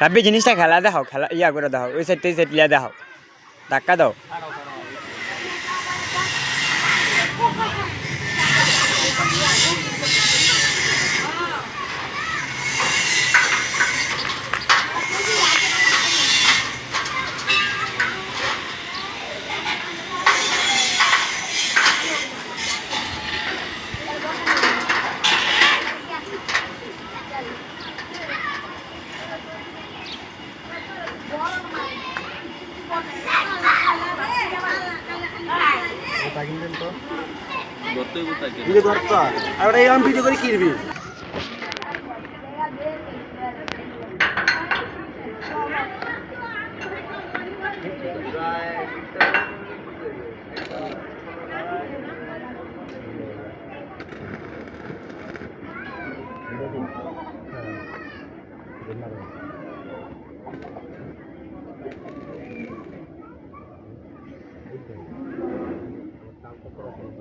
দেখেন জিনিসটা খেলা দেখাও, খেলা ইয়া করে দাও ওই সাইড থেকে সাইড লিয়া দেখাও। ধাক্কা দাও। কিনবেন তো। আর ওটা এরকম ভিডিও করে কিনবি